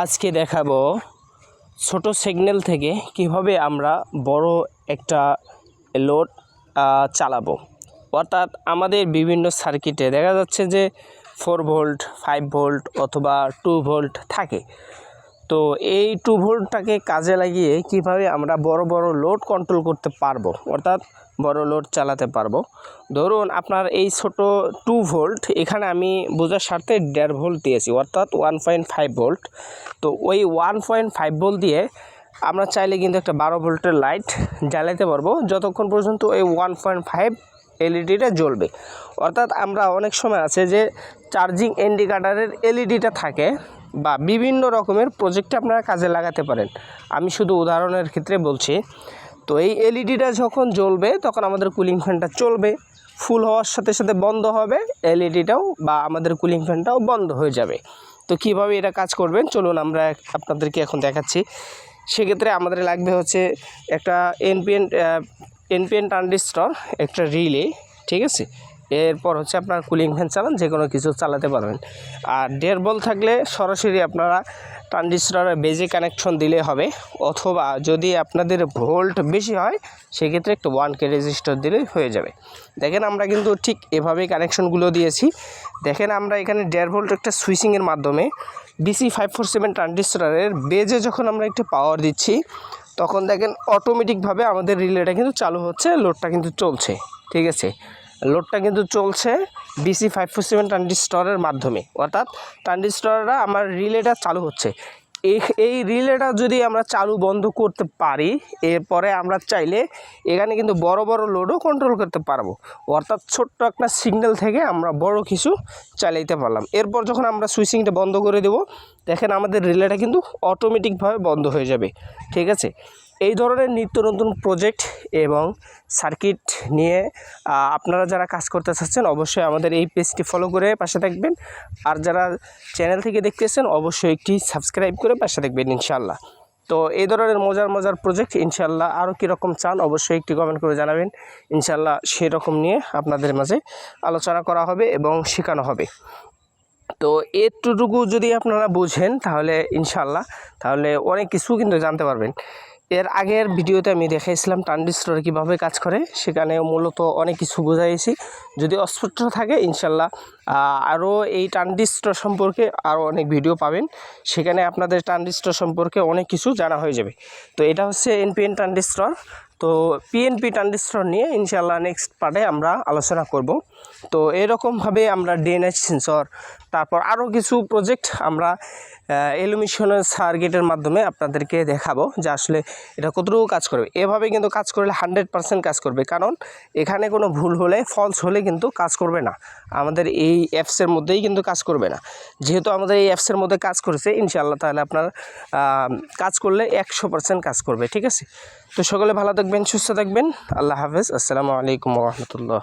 আজকে দেখাবো ছোট সিগন্যাল থেকে কীভাবে আমরা বড় একটা লোড চালাবো। অর্থাৎ আমাদের বিভিন্ন সার্কিটে দেখা যাচ্ছে যে ফোর ভোল্ট ফাইভ ভোল্ট অথবা টু ভোল্ট থাকে। তো এই টু ভোল্টটাকে কাজে লাগিয়ে কীভাবে আমরা বড় বড় লোড কন্ট্রোল করতে পারব, অর্থাৎ বড় লোড চালাতে পারব? ধরুন আপনার এই ছোট টু ভোল্ট এখানে আমি বোঝার স্বার্থে দেড় ভোল্ট দিয়েছি, অর্থাৎ ওয়ান পয়েন্ট ফাইভ ভোল্ট। তো ওই ওয়ান পয়েন্ট ফাইভ ভোল্ট দিয়ে আমরা চাইলে কিন্তু একটা বারো ভোল্টের লাইট জ্বালাতে পারব, যতক্ষণ পর্যন্ত ওই ওয়ান পয়েন্ট ফাইভ এলইডিটা জ্বলবে। অর্থাৎ আমরা অনেক সময় আছে যে চার্জিং ইন্ডিকেটারের এলইডিটা থাকে বা বিভিন্ন রকমের প্রজেক্টে আপনারা কাজে লাগাতে পারেন। আমি শুধু উদাহরণের ক্ষেত্রে বলছি, তো এই এলইডিটা যখন জ্বলবে, তখন আমাদের কুলিং ফ্যানটা চলবে ফুল হওয়ার সাথে সাথে বন্ধ হবে এলইডিটাও বা আমাদের কুলিং ফ্যানটাও বন্ধ হয়ে যাবে। তো কীভাবে এটা কাজ করবেন? চলুন আমরা আপনাদেরকে এখন দেখাচ্ছি। সেক্ষেত্রে আমাদের লাগবে হচ্ছে একটা এনপিএন এনপিএন ট্রানজিস্টর একটা রিলে ঠিক আছে? এরপর হচ্ছে আপনার কুলিং ফ্যান চালান যে কোনো কিছু চালাতে পারবেন। আর দেড় বল থাকলে সরাসরি আপনারা ট্রানজিস্টরের বেজে কানেকশন দিলে হবে। অথবা যদি আপনাদের ভোল্ট বেশি হয়, সেক্ষেত্রে একটা ওয়ান কে রেজিস্টার দিলেই হয়ে যাবে। দেখেন আমরা কিন্তু ঠিক এভাবেই কানেকশনগুলো দিয়েছি। দেখেন আমরা এখানে দেড় ভোল্ট একটা সুইচিংয়ের মাধ্যমে বিসি ফাইভ ফোর সেভেন ট্রানজিস্টরের বেজে যখন আমরা একটু পাওয়ার দিচ্ছি, তখন দেখেন অটোমেটিকভাবে আমাদের রিলেটা কিন্তু চালু হচ্ছে লোডটা কিন্তু চলছে। ঠিক আছে? লোডটা কিন্তু চলছে বিসি ফাইভ ফোর সেভেন ট্রানজিস্টরের মাধ্যমে। অর্থাৎ ট্রানজিস্টররা আমার রিলেটা চালু হচ্ছে। এই এই রিলেটা যদি আমরা চালু বন্ধ করতে পারি, এরপরে আমরা চাইলে এখানে কিন্তু বড় বড় লোডও কন্ট্রোল করতে পারব। অর্থাৎ ছোট্ট একটা সিগন্যাল থেকে আমরা বড় কিছু চালাইতে পারলাম। এরপর যখন আমরা সুইচিংটা বন্ধ করে দেব, দেখেন আমাদের রিলেটা কিন্তু অটোমেটিকভাবে বন্ধ হয়ে যাবে। ঠিক আছে? এই ধরনের নিত্য নতুন প্রজেক্ট এবং সার্কিট নিয়ে আপনারা যারা কাজ করতে চাচ্ছেন, অবশ্যই আমাদের এই পেজটি ফলো করে পাশে থাকবেন। আর যারা চ্যানেল থেকে দেখতেছেন অবশ্যই একটি সাবস্ক্রাইব করে পাশে থাকবেন ইনশাল্লাহ তো এই ধরনের মজার মজার প্রজেক্ট ইনশাল্লাহ আরও কীরকম চান, অবশ্যই একটি কমেন্ট করে জানাবেন। ইনশাল্লাহ সেরকম নিয়ে আপনাদের মাঝে আলোচনা করা হবে এবং শেখানো হবে। তো এতটুকু যদি আপনারা বুঝেন, তাহলে ইনশাল্লাহ তাহলে অনেক কিছু কিন্তু জানতে পারবেন। এর আগের ভিডিওতে আমি দেখাইছিলাম ট্রানজিস্টর কীভাবে কাজ করে, সেখানে মূলত অনেক কিছু বোঝাইছি। যদি অস্পষ্ট থাকে, ইনশাল্লাহ আরও এই ট্রানজিস্টর সম্পর্কে আরও অনেক ভিডিও পাবেন। সেখানে আপনাদের ট্রানজিস্টর সম্পর্কে অনেক কিছু জানা হয়ে যাবে। তো এটা হচ্ছে এনপিএন ট্রানজিস্টর। তো পিএনপি ট্রানজিস্টর নিয়ে ইনশাল্লাহ নেক্সট পার্টে আমরা আলোচনা করব। তো এরকমভাবে আমরা ডিএনএইচ সেন্সর, তারপর আরও কিছু প্রজেক্ট আমরা এলুমিশনের সার্কিটের মাধ্যমে আপনাদেরকে দেখাবো যে আসলে এটা কতটুকু কাজ করবে। এভাবে কিন্তু কাজ করলে হান্ড্রেড পারসেন্ট কাজ করবে। কারণ এখানে কোনো ভুল হলে ফলস হলে কিন্তু কাজ করবে না। আমাদের এই অ্যাপসের মধ্যেই কিন্তু কাজ করবে না। যেহেতু আমাদের এই অ্যাপসের মধ্যে কাজ করেছে, ইনশাআল্লাহ তাহলে আপনার কাজ করলে একশো পার্সেন্ট কাজ করবে, ঠিক আছে? তো সকলে ভালো থাকবেন, সুস্থ থাকবেন, আল্লাহ হাফেজ, আসসালামু আলাইকুম রহমতুল্লাহ।